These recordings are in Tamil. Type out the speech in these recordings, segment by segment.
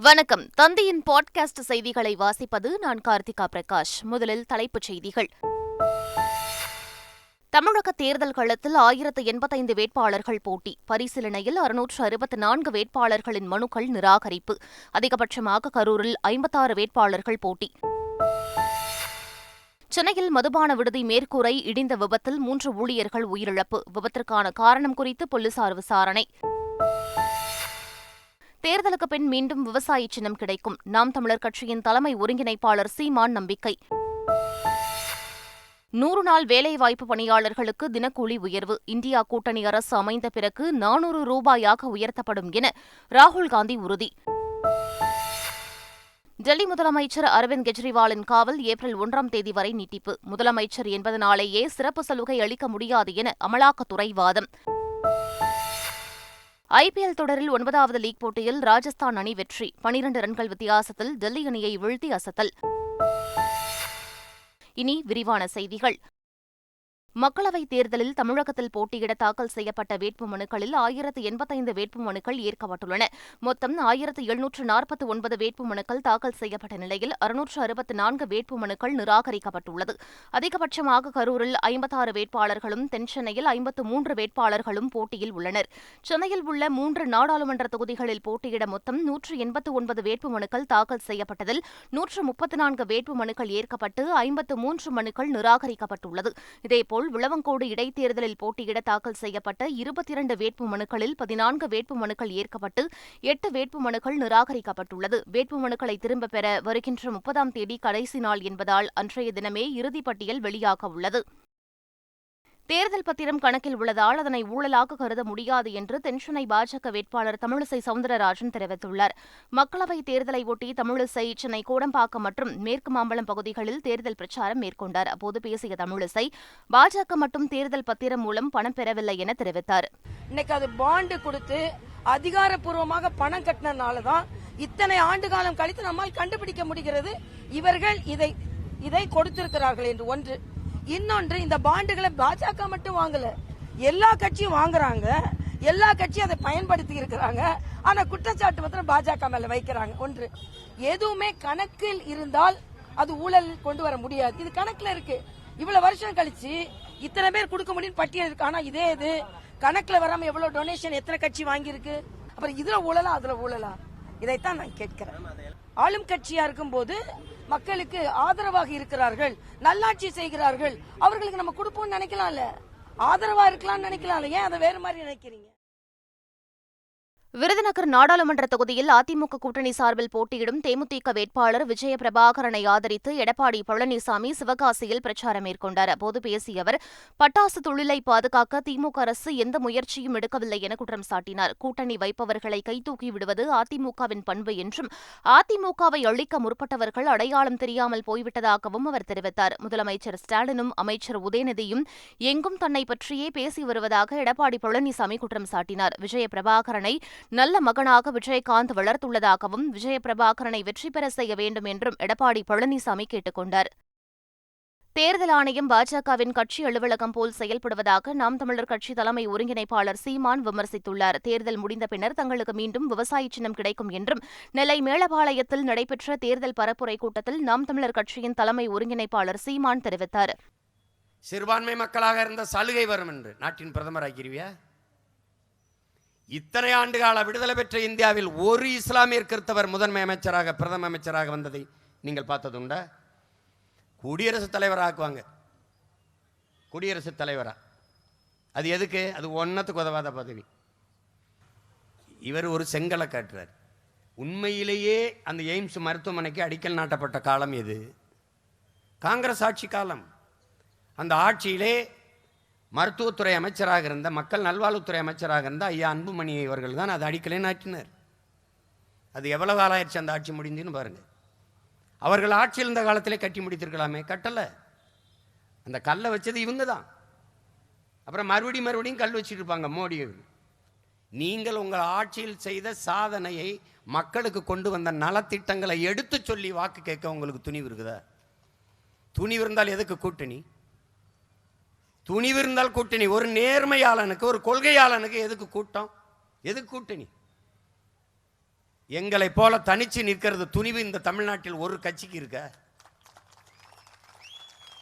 வணக்கம். தந்தையின் பாட்காஸ்ட் செய்திகளை வாசிப்பது நான் கார்த்திகா பிரகாஷ். முதலில் தலைப்புச் செய்திகள். தமிழக தேர்தல் களத்தில் ஆயிரத்து எண்பத்தைந்து வேட்பாளர்கள் போட்டி. பரிசீலனையில் அறுநூற்று அறுபத்து நான்கு வேட்பாளர்களின் மனுக்கள் நிராகரிப்பு. அதிகபட்சமாக கரூரில் ஐம்பத்தாறு வேட்பாளர்கள் போட்டி. சென்னையில் மதுபான விடுதி மேற்கூரை இடிந்த விபத்தில் மூன்று ஊழியர்கள் உயிரிழப்பு. விபத்திற்கான காரணம் குறித்து போலீசார் விசாரணை. தேர்தலுக்கு பின் மீண்டும் விவசாய சின்னம் கிடைக்கும். நாம் தமிழர் கட்சியின் தலைமை ஒருங்கிணைப்பாளர் சீமான் நம்பிக்கை. நூறு நாள் வேலைவாய்ப்பு பணியாளர்களுக்கு தினக்கூலி உயர்வு. இந்தியா கூட்டணி அரசு அமைந்த பிறகு நானூறு ரூபாயாக உயர்த்தப்படும் என ராகுல் காந்தி உறுதி. டெல்லி முதலமைச்சர் அரவிந்த் கெஜ்ரிவாலின் காவல் ஏப்ரல் ஒன்றாம் தேதி வரை நீட்டிப்பு. முதலமைச்சர் என்பதனாலேயே சிறப்பு சலுகை அளிக்க முடியாது என அமலாக்கத்துறை வாதம். ஐபிஎல் தொடரில் ஒன்பதாவது லீக் போட்டியில் ராஜஸ்தான் அணி வெற்றி. பனிரண்டு ரன்கள் வித்தியாசத்தில் டெல்லி அணியை வீழ்த்தி அசத்தல். இனி விரிவான செய்திகள். மக்களவைத் தேர்தலில் தமிழகத்தில் போட்டியிட தாக்கல் செய்யப்பட்ட வேட்புமனுக்களில் ஆயிரத்து எண்பத்தைந்து வேட்புமனுக்கள் ஏற்கப்பட்டுள்ளன. மொத்தம் ஆயிரத்து எழுநூற்று நாற்பத்தி ஒன்பது வேட்புமனுக்கள் தாக்கல் செய்யப்பட்ட நிலையில் அறுநூற்று அறுபத்து நான்கு வேட்புமனுக்கள் நிராகரிக்கப்பட்டுள்ளது. அதிகபட்சமாக கரூரில் ஐம்பத்தாறு வேட்பாளர்களும் தென்சென்னையில் ஐம்பத்து மூன்று வேட்பாளர்களும் போட்டியில் உள்ளனர். சென்னையில் உள்ள மூன்று நாடாளுமன்ற தொகுதிகளில் போட்டியிட மொத்தம் நூற்று எண்பத்து ஒன்பது வேட்புமனுக்கள் தாக்கல் செய்யப்பட்டதில் நூற்று முப்பத்து நான்கு வேட்புமனுக்கள் ஏற்கப்பட்டு ஐம்பத்து மூன்று மனுக்கள் நிராகரிக்கப்பட்டுள்ளது. இதேபோல் இதேபோல் விளவங்கோடு இடைத்தேர்தலில் போட்டியிட தாக்கல் செய்யப்பட்ட இருபத்தி இரண்டு வேட்புமனுக்களில் பதினான்கு வேட்புமனுக்கள் ஏற்கப்பட்டு எட்டு வேட்புமனுக்கள் நிராகரிக்கப்பட்டுள்ளது. வேட்புமனுக்களை திரும்பப் பெற வருகின்ற முப்பதாம் தேதி கடைசி நாள் என்பதால் அன்றைய தினமே இறுதிப்பட்டியல் வெளியாக உள்ளது தேர்தல் பத்திரம் கணக்கில் உள்ளதால் அதனை ஊழலாக கருத முடியாது என்று தென்சென்னை பாஜக வேட்பாளர் தமிழிசை சவுந்தரராஜன் தெரிவித்துள்ளார். மக்களவைத் தேர்தலை ஒட்டி தமிழிசை சென்னை கோடம்பாக்கம் மற்றும் மேற்கு மாம்பலம் பகுதிகளில் தேர்தல் பிரச்சாரம் மேற்கொண்டார். அப்போது பேசிய தமிழிசை பாஜக மட்டும் தேர்தல் பத்திரம் மூலம் பணம் பெறவில்லை என தெரிவித்தார். இன்னைக்கு அது பாண்டு கொடுத்து அதிகாரப்பூர்வமாக பணம் கட்டினதுனாலதான் இத்தனை ஆண்டு காலம் கழித்து நம்மால் கண்டுபிடிக்க முடிகிறது. இவர்கள் இதை இதை கொடுத்திருக்கிறார்கள் என்று ஒன்று. இன்னொன்று இந்த பாண்டுகளை பாஜக மட்டும் வாங்கல. எல்லா கட்சியும் வாங்குறாங்க. எல்லா கட்சியும் அதை பயன்படுத்தி இருக்கிறாங்க. ஆனா குற்றச்சாட்டு மாத்திரம் பாஜக மேல வைக்கிறாங்க. ஒன்று எதுவுமே கணக்கில் இருந்தால் அது ஊழல் கொண்டு வர முடியாது. இது கணக்குல இருக்கு. இவ்வளவு வருஷம் கழிச்சு இத்தனை பேர் கொடுக்க முடியும் பட்டியல் இருக்கு. ஆனா இதே இது கணக்குல வராம எவ்வளவு டொனேஷன் எத்தனை கட்சி வாங்கியிருக்கு? அப்புறம் இதுல ஊழலா அதுல ஊழலா? இதைத்தான் நான் கேட்கிறேன். ஆளும் கட்சியா இருக்கும் போது மக்களுக்கு ஆதரவாக இருக்கிறார்கள் நல்லாட்சி செய்கிறார்கள். அவர்களுக்கு நம்ம கொடுப்போம்னு நினைக்கலாம்ல? ஆதரவா இருக்கலாம்னு நினைக்கலாம்ல? ஏன் அதை வேற மாதிரி நினைக்கிறீங்க? விருதுநகர் நாடாளுமன்ற தொகுதியில் அதிமுக கூட்டணி சார்பில் போட்டியிடும் தேமுதிக வேட்பாளர் விஜய பிரபாகரனை ஆதரித்து எடப்பாடி பழனிசாமி சிவகாசியில் பிரச்சாரம் மேற்கொண்டார். அப்போது பேசிய அவர் பட்டாசு தொழிலை பாதுகாக்க திமுக அரசு எந்த முயற்சியும் எடுக்கவில்லை என குற்றம் சாட்டினார். கூட்டணி வைப்பவர்களை கைதூக்கி விடுவது அதிமுகவின் பண்பு என்றும் அதிமுகவை அழிக்க முற்பட்டவர்கள் அடையாளம் தெரியாமல் போய்விட்டதாகவும் அவர் தெரிவித்தார். முதலமைச்சர் ஸ்டாலினும் அமைச்சர் உதயநிதியும் எங்கும் தன்னை பற்றியே பேசி வருவதாக எடப்பாடி பழனிசாமி குற்றம் சாட்டினார். விஜய பிரபாகரனை நல்ல மகனாக விஜயகாந்த் வளர்த்துள்ளதாகவும் விஜயபிரபாகரனை வெற்றி பெற செய்ய வேண்டும் என்றும் எடப்பாடி பழனிசாமி கேட்டுக் கொண்டார். தேர்தல் ஆணையம் பாஜகவின் கட்சி அலுவலகம் போல் செயல்படுவதாக நாம் தமிழர் கட்சி தலைமை ஒருங்கிணைப்பாளர் சீமான் விமர்சித்துள்ளார். தேர்தல் முடிந்த பின்னர் தங்களுக்கு மீண்டும் விவசாய சின்னம் கிடைக்கும் என்றும் நெல்லை மேலபாளையத்தில் நடைபெற்ற தேர்தல் பரப்புரை கூட்டத்தில் நாம் தமிழர் கட்சியின் தலைமை ஒருங்கிணைப்பாளர் சீமான் தெரிவித்தார். சிறுபான்மை மக்களாக இருந்த சலுகை வரும் என்று நாட்டின் பிரதமர் ஆகிருவியா இத்தனை ஆண்டு கால விடுதலை பெற்ற இந்தியாவில் ஒரு இஸ்லாமியர் கிறிஸ்தவர் முதன்மை அமைச்சராக பிரதம அமைச்சராக வந்ததை நீங்கள் பார்த்தது உண்டா குடியரசுத் தலைவராக்குவாங்க குடியரசுத் தலைவரா. அது எதுக்கு? அது ஒன்றத்துக்கு உதவாத பதவி. இவர் ஒரு செங்கலை காட்டுறார். உண்மையிலேயே அந்த எய்ம்ஸ் மருத்துவமனைக்கு அடிக்கல் நாட்டப்பட்ட காலம் எது? காங்கிரஸ் ஆட்சி காலம். அந்த ஆட்சியிலே மருத்துவத்துறை அமைச்சராக இருந்த மக்கள் நல்வாழ்வுத்துறை அமைச்சராக இருந்த ஐயா அன்புமணி அவர்கள் தான் அதை அடிக்கலே நாட்டினர். அது எவ்வளவு காலம் ஆயிடுச்சு அந்த ஆட்சி முடிஞ்சுன்னு பாருங்கள் அவர்கள் ஆட்சியில் இருந்த காலத்திலே கட்டி முடித்திருக்கலாமே கட்டலை. அந்த கல்லை வச்சது இவங்க தான் அப்புறம் மறுபடியும் மறுபடியும் கல் வச்சுட்டு இருப்பாங்க மோடி நீங்கள் உங்கள் ஆட்சியில் செய்த சாதனையை மக்களுக்கு கொண்டு வந்த நலத்திட்டங்களை எடுத்து சொல்லி வாக்கு கேட்க உங்களுக்கு துணிவு இருக்குதா? துணிவு இருந்தால் எதுக்கு கூட்டணி? துணிவு இருந்தால் கூட்டணி. ஒரு நேர்மையாளனுக்கு ஒரு கொள்கையாளனுக்கு எதுக்கு கூட்டம்? எதுக்கு கூட்டணி? எங்களைப் போல தனிச்சு நிற்கிறது துணிவு இந்த தமிழ்நாட்டில் ஒரு கட்சிக்கு இருக்க?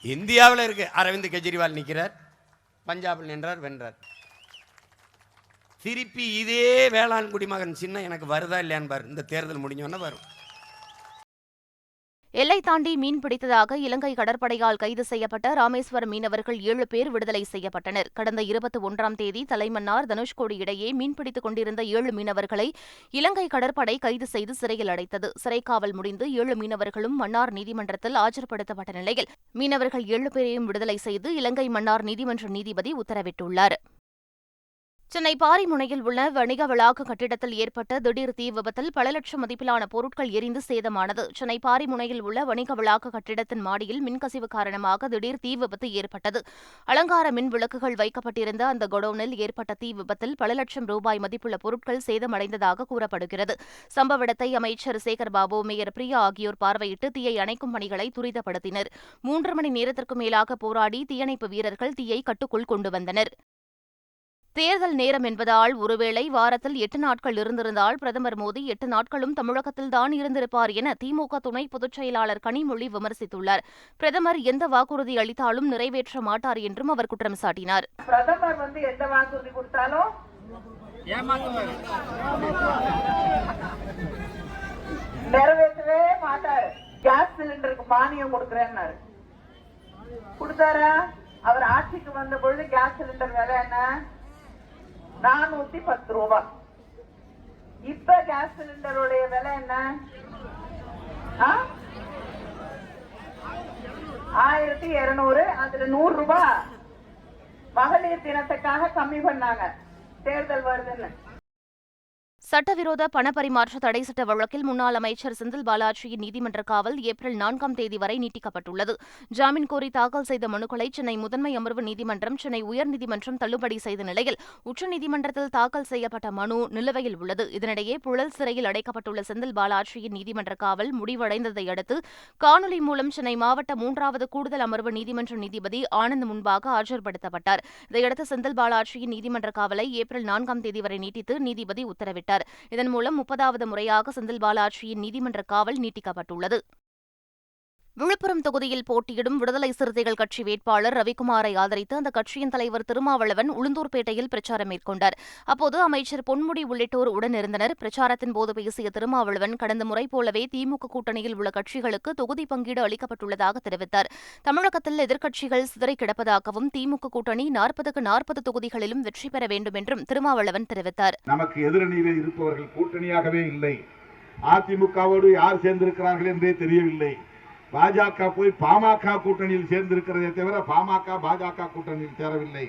இந்தியாவில் இருக்கு. அரவிந்த் கெஜ்ரிவால் நிற்கிறார் பஞ்சாபில் நின்றார் வென்றார். திருப்பி இதே வேளாண் குடிமகன் சின்ன எனக்கு வருதா இல்லையான்னு பாரு. இந்த தேர்தல் முடிஞ்சோன்னா வரும். எல்லை தாண்டி மீன் பிடித்ததாக இலங்கை கடற்படையால் கைது செய்யப்பட்ட ராமேஸ்வரம் மீனவர்கள் ஏழு பேர் விடுதலை செய்யப்பட்டனர். கடந்த இருபத்தி ஒன்றாம் தேதி தலைமன்னார் தனுஷ்கோடி இடையே மீன்பிடித்துக் கொண்டிருந்த ஏழு மீனவர்களை இலங்கை கடற்படை கைது செய்து சிறையில் அடைத்தது. சிறைக்காவல் முடிந்து ஏழு மீனவர்களும் மன்னார் நீதிமன்றத்தில் ஆஜர்படுத்தப்பட்ட நிலையில் மீனவர்கள் ஏழு பேரையும் விடுதலை செய்து இலங்கை மன்னார் நீதிமன்ற நீதிபதி உத்தரவிட்டுள்ளார். சென்னை பாரிமுனையில் உள்ள வணிக வளாக கட்டிடத்தில் ஏற்பட்ட திடீர் தீ விபத்தில் பல லட்சம் மதிப்பிலான பொருட்கள் எரிந்து சேதமானது. சென்னை பாரிமுனையில் உள்ள வணிக வளாக கட்டிடத்தின் மாடியில் மின்கசிவு காரணமாக திடீர் தீ விபத்து ஏற்பட்டது. அலங்கார மின் விளக்குகள் வைக்கப்பட்டிருந்த அந்த கொடோனில் ஏற்பட்ட தீ விபத்தில் பல லட்சம் ரூபாய் மதிப்புள்ள பொருட்கள் சேதமடைந்ததாக கூறப்படுகிறது. சம்பவ இடத்தை அமைச்சர் சேகர்பாபு மேயர் பிரியா ஆகியோர் பார்வையிட்டு தீயை அணைக்கும் பணிகளை துரிதப்படுத்தினர். மூன்று மணி நேரத்திற்கு மேலாக போராடி தீயணைப்பு வீரர்கள் தீயை கட்டுக்குள் கொண்டு வந்தனர். தேர்தல் நேரம் என்பதால் ஒருவேளை வாரத்தில் எட்டு நாட்கள் இருந்திருந்தால் பிரதமர் மோடி எட்டு நாட்களும் தமிழகத்தில் தான் இருந்திருப்பார் என திமுக துணை பொதுச் செயலாளர் கனிமொழி விமர்சித்துள்ளார். பிரதமர் எந்த வாக்குறுதி அளித்தாலும் நிறைவேற்ற மாட்டார் என்றும் அவர் குற்றம் சாட்டினார். பிரதமர் வந்து எந்த வாக்குறுதி கொடுத்தாலும் நிறைவேற்றவே மாட்டார். கேஸ் சிலிண்டருக்கு மானியம் கொடுக்கிறேன்னாரு. கொடுத்தாரா? அவர் ஆட்சிக்கு வந்த பொழுது கேஸ் சிலிண்டர் விலை என்ன? நானூத்தி பத்து ரூபாய் இப்ப கேஸ் சிலிண்டருடைய விலை என்ன? ஆயிரத்தி இருநூறு அதுல நூறு ரூபாய் மகளிர் தினத்துக்காக கம்மி பண்ணாங்க. தேர்தல் வருதுன்னு. சட்டவிரோத பணப்பரிமாற்ற தடை சட்ட வழக்கில் முன்னாள் அமைச்சர் செந்தில் பாலாஜியின் நீதிமன்ற காவல் ஏப்ரல் நான்காம் தேதி வரை நீட்டிக்கப்பட்டுள்ளது. ஜாமீன் கோரி தாக்கல் செய்த மனுக்களை சென்னை முதன்மை அமர்வு நீதிமன்றம் சென்னை உயர்நீதிமன்றம் தள்ளுபடி செய்த நிலையில் உச்சநீதிமன்றத்தில் தாக்கல் செய்யப்பட்ட மனு நிலுவையில் உள்ளது. இதனிடையே புழல் சிறையில் அடைக்கப்பட்டுள்ள செந்தில் பாலாஜியின் நீதிமன்ற காவல் முடிவடைந்ததை அடுத்து காணொலி மூலம் சென்னை மாவட்ட மூன்றாவது கூடுதல் அமர்வு நீதிமன்ற நீதிபதி ஆனந்த் முன்பாக ஆஜர்படுத்தப்பட்டார். இதையடுத்து செந்தில் பாலாஜியின் நீதிமன்ற காவலை ஏப்ரல் நான்காம் தேதி வரை நீட்டித்து நீதிபதி உத்தரவிட்டார். இதன் மூலம் முப்பதாவது முறையாக செந்தில் பாலாஜியின் நீதிமன்ற காவல் நீட்டிக்கப்பட்டுள்ளது. விழுப்புரம் தொகுதியில் போட்டியிடும் விடுதலை சிறுத்தைகள் கட்சி வேட்பாளர் ரவிக்குமாரை ஆதரித்து அந்த கட்சியின் தலைவர் திருமாவளவன் உளுந்தூர்பேட்டையில் பிரச்சாரம் மேற்கொண்டார். அப்போது அமைச்சர் பொன்முடி உள்ளிட்டோர் உடனிருந்தனர் பிரச்சாரத்தின் போது பேசிய திருமாவளவன் கடந்த முறை போலவே திமுக கூட்டணியில் உள்ள கட்சிகளுக்கு தொகுதி பங்கீடு அளிக்கப்பட்டுள்ளதாக தெரிவித்தார். தமிழகத்தில் எதிர்க்கட்சிகள் சிதறிக் கிடப்பதாகவும் திமுக கூட்டணி நாற்பதுக்கு நாற்பது தொகுதிகளிலும் வெற்றி பெற வேண்டும் என்றும் திருமாவளவன் தெரிவித்தார். நமக்கு எதிரணியில் இருப்பவர்கள் கூட்டணியாகவே இல்லை. அதிமுகவோடு யார் சேர்ந்திருக்கிறார்கள் என்றே தெரியவில்லை. பாஜக போய் பாமக கூட்டணியில் சேர்ந்திருக்கிறதே தவிர பாமக பாஜக கூட்டணியில் சேரவில்லை.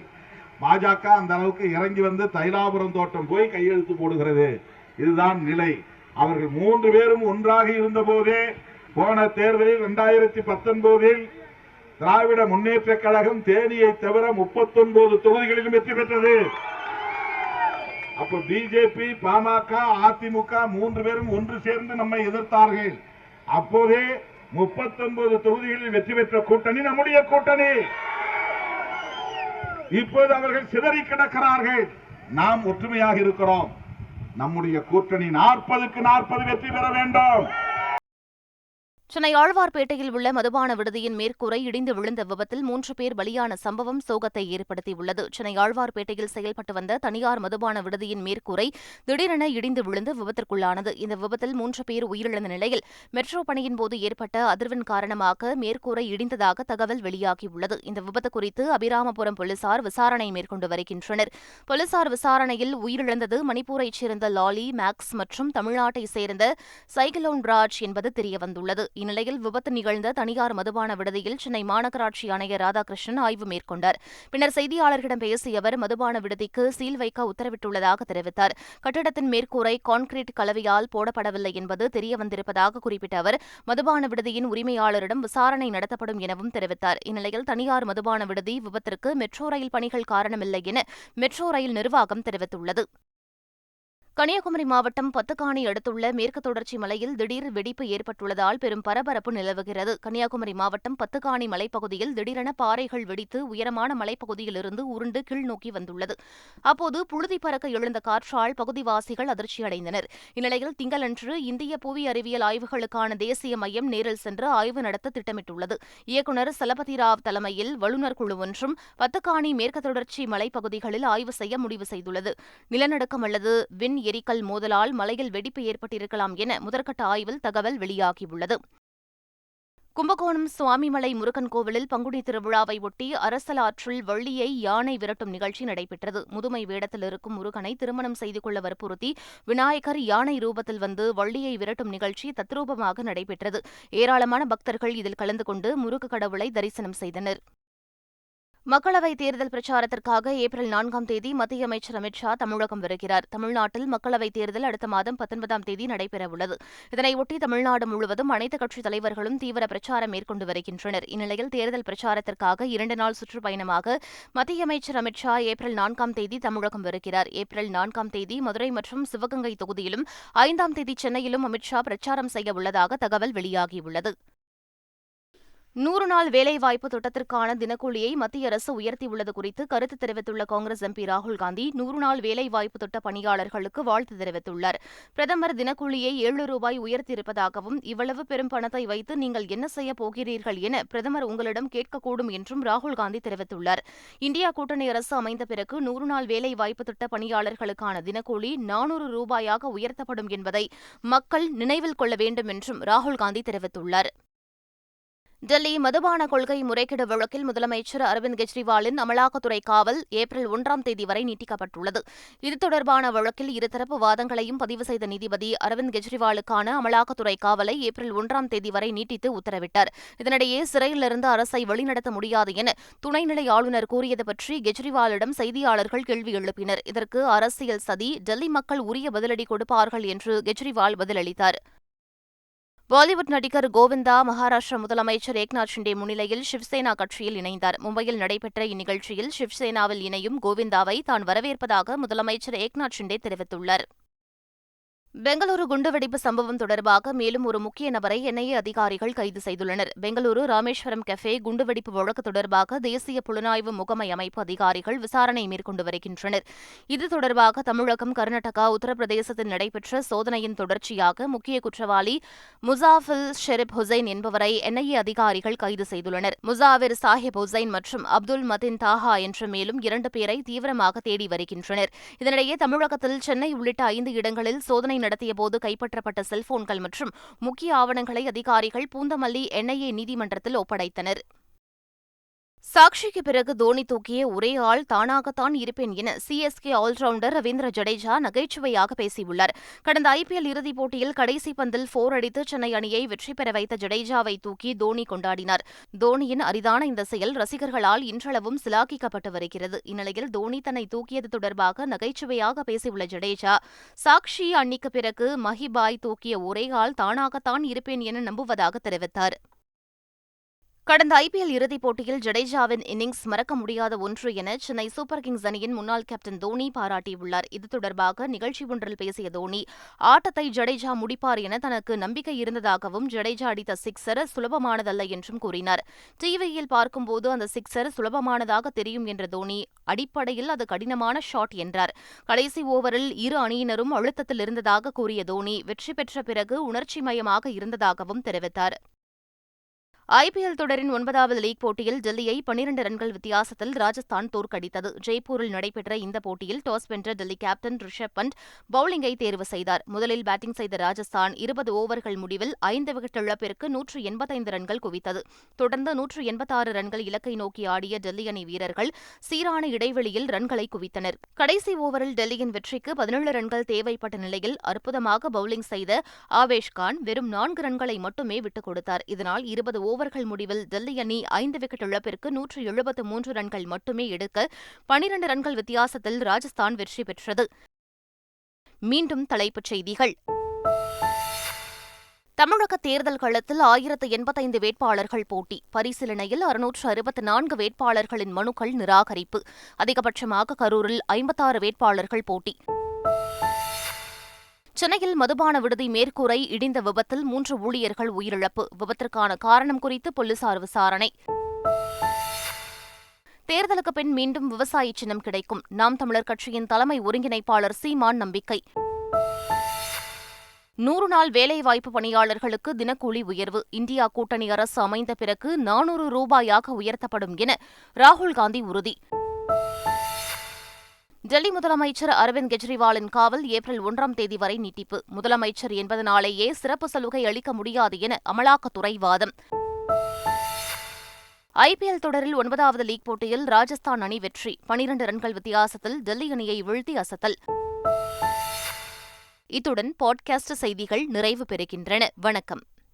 பாஜக அந்த அளவுக்கு இறங்கி வந்து தைலாபுரம் தோட்டம் போய் கையெழுத்து போடுகிறது. இதுதான் நிலை. அவர்கள் மூன்று பேரும் ஒன்றாக இருந்தபோதே போன தேர்தலில் இரண்டாயிரத்தி பத்தொன்பதில் திராவிட முன்னேற்ற கழகம் தேனியை தவிர முப்பத்தொன்பது தொகுதிகளிலும் வெற்றி பெற்றது. அப்ப பிஜேபி பாமக அதிமுக மூன்று பேரும் ஒன்று சேர்ந்து நம்மை எதிர்த்தார்கள். அப்போதே முப்பத்தொன்பது தொகுதிகளில் வெற்றி பெற்ற கூட்டணி நம்முடைய கூட்டணி. இப்போது அவர்கள் சிதறி கிடக்கிறார்கள். நாம் ஒற்றுமையாக இருக்கிறோம். நம்முடைய கூட்டணி நாற்பதுக்கு நாற்பது வெற்றி பெற வேண்டும். சென்னை ஆழ்வார்பேட்டையில் உள்ள மதுபான விடுதியின் மேற்கூரை இடிந்து விழுந்த விபத்தில் மூன்று பேர் பலியான சம்பவம் சோகத்தை ஏற்படுத்தியுள்ளது. சென்னை ஆழ்வார்பேட்டையில் செயல்பட்டு வந்த தனியார் மதுபான விடுதியின் மேற்கூரை திடீரென இடிந்து விழுந்து விபத்திற்குள்ளானது. இந்த விபத்தில் மூன்று பேர் உயிரிழந்த நிலையில் மெட்ரோ பணியின் போது ஏற்பட்ட அதிர்வின் காரணமாக மேற்கூரை இடிந்ததாக தகவல் வெளியாகியுள்ளது. இந்த விபத்து குறித்து அபிராமபுரம் போலீசார் விசாரணை மேற்கொண்டு வருகின்றனர். போலீசார் விசாரணையில் உயிரிழந்தது மணிப்பூரைச் சேர்ந்த லாலி மேக்ஸ் மற்றும் தமிழ்நாட்டைச் சேர்ந்த சைக்கிளோன் ராஜ் என்பது தெரியவந்துள்ளது. இந்நிலையில் விபத்து நிகழ்ந்த தனியார் மதுபான விடுதியில் சென்னை மாநகராட்சி ஆணையர் ராதாகிருஷ்ணன் ஆய்வு மேற்கொண்டார். பின்னர் செய்தியாளர்களிடம் பேசிய அவர் மதுபான விடுதிக்கு சீல் வைக்க உத்தரவிட்டுள்ளதாக தெரிவித்தார். கட்டிடத்தின் மேற்கூரை கான்கிரீட் கலவையால் போடப்படவில்லை என்பது தெரியவந்திருப்பதாக குறிப்பிட்ட அவர் மதுபான விடுதியின் உரிமையாளரிடம் விசாரணை நடத்தப்படும் எனவும் தெரிவித்தார். இந்நிலையில் தனியார் மதுபான விடுதி விபத்திற்கு மெட்ரோ ரயில் பணிகள் காரணமில்லை என மெட்ரோ ரயில் நிர்வாகம் தெரிவித்துள்ளது. கன்னியாகுமரி மாவட்டம் பத்துக்காணி அடுத்துள்ள மேற்கு தொடர்ச்சி மலையில் திடீர் வெடிப்பு ஏற்பட்டுள்ளதால் பெரும் பரபரப்பு நிலவுகிறது. கன்னியாகுமரி மாவட்டம் பத்துக்காணி மலைப்பகுதியில் திடீரென பாறைகள் வெடித்து உயரமான மலைப்பகுதியிலிருந்து உருண்டு கீழ்நோக்கி வந்துள்ளது. அப்போது புழுதி பறக்க எழுந்த காற்றால் பகுதிவாசிகள் அதிர்ச்சியடைந்தனர். இந்நிலையில் திங்களன்று இந்திய புவி அறிவியல் ஆய்வுகளுக்கான தேசிய மையம் நேரில் சென்று ஆய்வு நடத்த திட்டமிட்டுள்ளது. இயக்குநர் சலபதி ராவ் தலைமையில் வல்லுநர் குழு ஒன்றும் பத்துக்காணி மேற்கு தொடர்ச்சி மலைப்பகுதிகளில் ஆய்வு செய்ய முடிவு செய்துள்ளது. நிலநடுக்கம் அல்லது விண் எரிக்கல் மோதலால் மலையில் வெடிப்பு ஏற்பட்டிருக்கலாம் என முதற்கட்ட ஆய்வில் தகவல் வெளியாகியுள்ளது. கும்பகோணம் சுவாமிமலை முருகன் கோவிலில் பங்குனி திருவிழாவை ஒட்டி அரசலாற்றில் வள்ளியை யானை விரட்டும் நிகழ்ச்சி நடைபெற்றது. முதுமை வேடத்தில் இருக்கும் முருகனை திருமணம் செய்து கொள்ள வற்புறுத்தி விநாயகர் யானை ரூபத்தில் வந்து வள்ளியை விரட்டும் நிகழ்ச்சி தத்ரூபமாக நடைபெற்றது. ஏராளமான பக்தர்கள் இதில் கலந்து கொண்டு முருக கடவுளை தரிசனம் செய்தனர். மக்களவைத் தேர்தல் பிரச்சாரத்திற்காக ஏப்ரல் நான்காம் தேதி மத்திய அமைச்சர் அமித் ஷா தமிழகம் வருகிறார். தமிழ்நாட்டில் மக்களவைத் தேர்தல் அடுத்த மாதம் பத்தொன்பதாம் தேதி நடைபெறவுள்ளது. இதனையொட்டி தமிழ்நாடு முழுவதும் அனைத்துக் கட்சித் தலைவர்களும் தீவிர பிரச்சாரம் மேற்கொண்டு வருகின்றனர். இந்நிலையில் தேர்தல் பிரச்சாரத்திற்காக இரண்டு நாள் சுற்றுப்பயணமாக மத்திய அமைச்சர் அமித் ஷா ஏப்ரல் நான்காம் தேதி தமிழகம் வருகிறார். ஏப்ரல் நான்காம் தேதி மதுரை மற்றும் சிவகங்கை தொகுதியிலும் ஐந்தாம் தேதி சென்னையிலும் அமித் ஷா பிரச்சாரம் செய்ய உள்ளதாக தகவல் வெளியாகியுள்ளது. நூறு நாள் வேலைவாய்ப்பு திட்டத்திற்கான தினக்கூலியை மத்திய அரசு உயர்த்தியுள்ளது குறித்து கருத்து தெரிவித்துள்ள காங்கிரஸ் எம்பி ராகுல் காந்தி நூறு நாள் வேலைவாய்ப்பு திட்ட பணியாளர்களுக்கு வாழ்த்து தெரிவித்துள்ளார். பிரதமர் தினக்கூலியை ஏழு ரூபாய் உயர்த்தியிருப்பதாகவும் இவ்வளவு பெரும் பணத்தை வைத்து நீங்கள் என்ன செய்யப் போகிறீர்கள் என பிரதமர் உங்களிடம் கேட்கக்கூடும் என்றும் ராகுல் காந்தி தெரிவித்துள்ளார். இந்தியா கூட்டணி அரசு அமைந்த பிறகு நூறு நாள் வேலைவாய்ப்பு திட்ட பணியாளர்களுக்கான தினக்கூலி நானூறு ரூபாயாக உயர்த்தப்படும் என்பதை மக்கள் நினைவில் கொள்ள வேண்டும் என்றும் ராகுல் காந்தி தெரிவித்துள்ளார். டெல்லி மதுபான கொள்கை முறைகேடு வழக்கில் முதலமைச்சர் அரவிந்த் கெஜ்ரிவாலின் அமலாக்கத்துறை காவல் ஏப்ரல் ஒன்றாம் தேதி வரை நீட்டிக்கப்பட்டுள்ளது. இது தொடர்பான வழக்கில் இருதரப்பு வாதங்களையும் பதிவு செய்த நீதிபதி அரவிந்த் கெஜ்ரிவாலுக்கான அமலாக்கத்துறை காவலை ஏப்ரல் ஒன்றாம் தேதி வரை நீட்டித்து உத்தரவிட்டார். இதனிடையே சிறையிலிருந்து அரசை வழிநடத்த முடியாது என துணைநிலை ஆளுநர் கூறியது பற்றி கெஜ்ரிவாலிடம் செய்தியாளர்கள் கேள்வி எழுப்பினர். இதற்கு அரசியல் சதி டெல்லி மக்கள் உரிய பதிலடி கொடுப்பார்கள் என்று கெஜ்ரிவால் பதிலளித்தார். பாலிவுட் நடிகர் கோவிந்தா மகாராஷ்டிரா முதலமைச்சர் ஏக்நாத் ஷிண்டே முன்னிலையில் சிவசேனா கட்சியில் இணைந்தார். மும்பையில் நடைபெற்ற இந்நிகழ்ச்சியில் சிவசேனாவில் இணையும் கோவிந்தாவை தான் வரவேற்பதாக முதலமைச்சர் ஏக்நாத் ஷிண்டே தெரிவித்துள்ளார். பெங்களூரு குண்டுவெடிப்பு சம்பவம் தொடர்பாக மேலும் ஒரு முக்கிய நபரை என்ஐஏ அதிகாரிகள் கைது செய்துள்ளனர். பெங்களூரு ராமேஸ்வரம் கெஃபே குண்டுவெடிப்பு வழக்கு தொடர்பாக தேசிய புலனாய்வு முகமை அமைப்பு அதிகாரிகள் விசாரணை மேற்கொண்டு வருகின்றனர். இது தொடர்பாக தமிழகம் கர்நாடகா உத்தரப்பிரதேசத்தில் நடைபெற்ற சோதனையின் தொடர்ச்சியாக முக்கிய குற்றவாளி முசாஃபில் ஷெரிப் ஹுசைன் என்பவரை என்ஐஏ அதிகாரிகள் கைது செய்துள்ளனர். முசாவிர் சாஹிப் ஹுசைன் மற்றும் அப்துல் மதின் தாஹா என்ற மேலும் இரண்டு பேரை தீவிரமாக தேடி வருகின்றனர். இதனிடையே தமிழகத்தில் சென்னை உள்ளிட்ட ஐந்து இடங்களில் சோதனை நடத்தியபோது கைப்பற்றப்பட்ட செல்போன்கள் மற்றும் முக்கிய ஆவணங்களை அதிகாரிகள் பூந்தமல்லி என்ஐஏ நீதிமன்றத்தில் ஒப்படைத்தனர். சாக்ஷிக்கு பிறகு தோனி தூக்கிய ஒரே ஆள் தானாகத்தான் இருப்பேன் என சிஎஸ்கே ஆல்ரவுண்டர் ரவீந்திர ஜடேஜா நகைச்சுவையாக பேசியுள்ளார். கடந்த ஐபிஎல் இறுதிப் போட்டியில் கடைசி பந்தில் போர் அடித்து சென்னை அணியை வெற்றி பெற வைத்த ஜடேஜாவை தூக்கி தோனி கொண்டாடினார். தோனியின் அரிதான இந்த செயல் ரசிகர்களால் இன்றளவும் சிலாக்கிக்கப்பட்டு வருகிறது. இந்நிலையில் தோனி தன்னை தூக்கியது தொடர்பாக நகைச்சுவையாக பேசியுள்ள ஜடேஜா சாக்ஷி அன்னிக்கு பிறகு மஹிபாய் தூக்கிய ஒரே ஆள் தானாகத்தான் இருப்பேன் என நம்புவதாக தெரிவித்தார். கடந்த ஐபிஎல் இறுதிப் போட்டியில் ஜடேஜாவின் இன்னிங்ஸ் மறக்க முடியாத ஒன்று என சென்னை சூப்பர் கிங்ஸ் அணியின் முன்னாள் கேப்டன் தோனி பாராட்டியுள்ளார். இது தொடர்பாக நிகழ்ச்சி ஒன்றில் பேசிய தோனி ஆட்டத்தை ஜடேஜா முடிப்பார் என தனக்கு நம்பிக்கை இருந்ததாகவும் ஜடேஜா அடித்த சிக்சர் சுலபமானதல்ல என்றும் கூறினார். டிவியில் பார்க்கும்போது அந்த சிக்சர் சுலபமானதாக தெரியும் என்ற தோனி அடிப்படையில் அது கடினமான ஷாட் என்றார். கடைசி ஓவரில் இரு அணியினரும் அழுத்தத்தில் இருந்ததாக கூறிய தோனி வெற்றி பெற்ற பிறகு உணர்ச்சிமயமாக இருந்ததாகவும் தெரிவித்தார். ஐபிஎல் தொடரின் ஒன்பதாவது லீக் போட்டியில் டெல்லியை பன்னிரண்டு ரன்கள் வித்தியாசத்தில் ராஜஸ்தான் தோற்கடித்தது. ஜெய்ப்பூரில் நடைபெற்ற இந்த போட்டியில் டாஸ் வென்ற டெல்லி கேப்டன் ரிஷப் பண்ட் பவுலிங்கை தேர்வு செய்தார். முதலில் பேட்டிங் செய்த ராஜஸ்தான் இருபது ஓவர்கள் முடிவில் ஐந்து விக்கெட் இழப்பிற்கு நூற்று எண்பத்தைந்து ரன்கள் குவித்தது. தொடர்ந்து நூற்று எண்பத்தாறு ரன்கள் இலக்கை நோக்கி ஆடிய டெல்லி அணி வீரர்கள் சீரான இடைவெளியில் ரன்களை குவித்தனர். கடைசி ஓவரில் டெல்லியின் வெற்றிக்கு பதினேழு ரன்கள் தேவைப்பட்ட நிலையில் அற்புதமாக பவுலிங் செய்த ஆவேஷ்கான் வெறும் நான்கு ரன்களை மட்டுமே விட்டுக் கொடுத்தார். இதனால் இருபது ஓவர்கள் முடிவில் டெல்லி அணி ஐந்து விக்கெட் இழப்பிற்கு நூற்று எழுபத்து மூன்று ரன்கள் மட்டுமே எடுக்க பனிரண்டு ரன்கள் வித்தியாசத்தில் ராஜஸ்தான் வெற்றி பெற்றது. மீண்டும் தலைப்புச் செய்திகள். தமிழக தேர்தல் களத்தில் ஆயிரத்து எண்பத்தைந்து வேட்பாளர்கள் போட்டி. பரிசீலனையில் அறுநூற்று அறுபத்து நான்கு வேட்பாளர்களின் மனுக்கள் நிராகரிப்பு. அதிகபட்சமாக கரூரில் ஐம்பத்தாறு வேட்பாளர்கள் போட்டி. சென்னையில் மதுபான விடுதி மேற்கூரை இடிந்த விபத்தில் மூன்று ஊழியர்கள் உயிரிழப்பு. விபத்திற்கான காரணம் குறித்து போலீசார் விசாரணை. தேர்தலுக்கு பின் மீண்டும் விவசாய சின்னம் கிடைக்கும். நாம் தமிழர் கட்சியின் தலைமை ஒருங்கிணைப்பாளர் சீமான் நம்பிக்கை. நூறு நாள் வேலைவாய்ப்பு பணியாளர்களுக்கு தினக்கூலி உயர்வு. இந்தியா கூட்டணி அரசு அமைந்த பிறகு நானூறு ரூபாயாக உயர்த்தப்படும் என ராகுல் காந்தி உறுதி. டெல்லி முதலமைச்சர் அரவிந்த் கெஜ்ரிவாலின் காவல் ஏப்ரல் ஒன்றாம் தேதி வரை நீட்டிப்பு. முதலமைச்சர் என்பதனாலேயே சிறப்பு சலுகை அளிக்க முடியாது என அமலாக்கத்துறை வாதம். ஐபிஎல் தொடரில் ஒன்பதாவது லீக் போட்டியில் ராஜஸ்தான் அணி வெற்றி. பனிரண்டு ரன்கள் வித்தியாசத்தில் டெல்லி அணியை வீழ்த்தி அசத்தல். இத்துடன் பாட்காஸ்ட் செய்திகள் நிறைவு பெறுகின்றன. வணக்கம்.